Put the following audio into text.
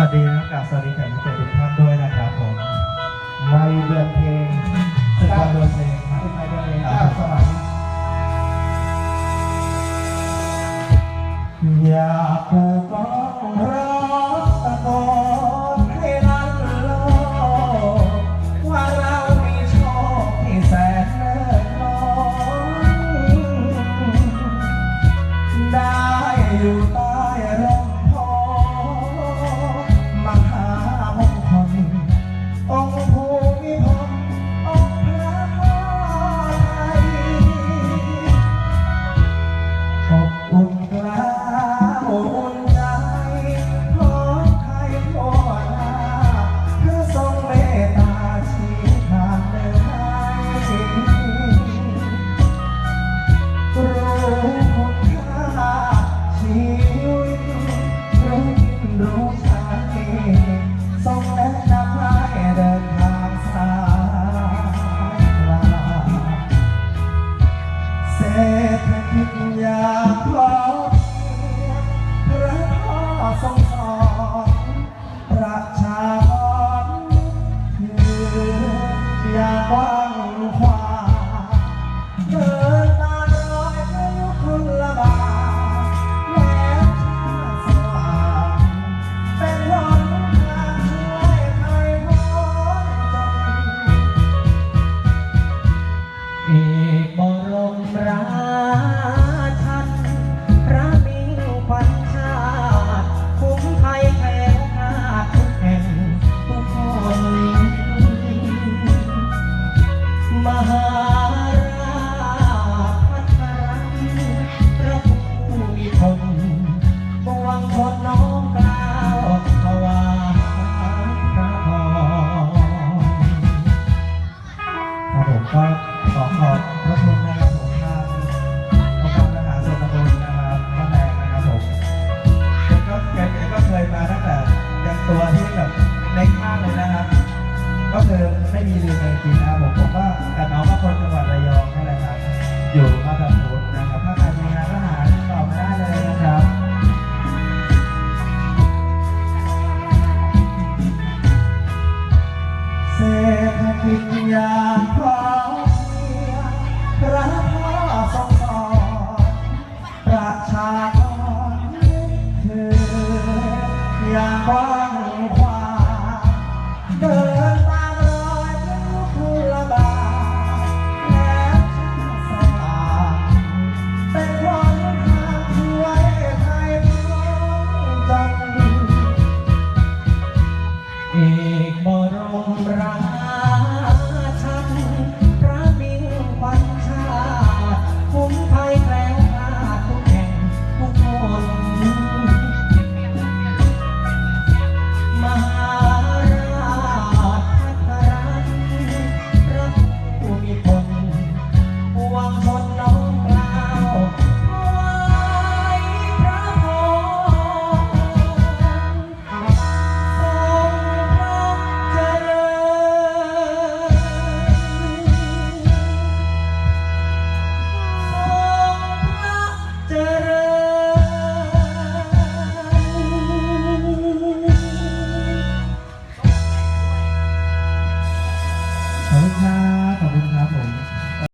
วัสดีนะครับสวัสดีแขกรับเชิญทุกท่านด้วยนะครับผมไม่เรียนเพลงสตาร์เดือนเพลงขึ้นมาเดือนเพลงสมัยอยากปลูกร้องรัก ส่งแล้ว មរំរា มีลืมเลยจริงนะผมผมก็กับน้องมาคนจังหวัดระยองนี่แหละครับ อยู่มาตั้บผมนะครับ ถ้าใครมีงานก็หาติดต่อมาได้เลยนะครับเศรษฐกิจยา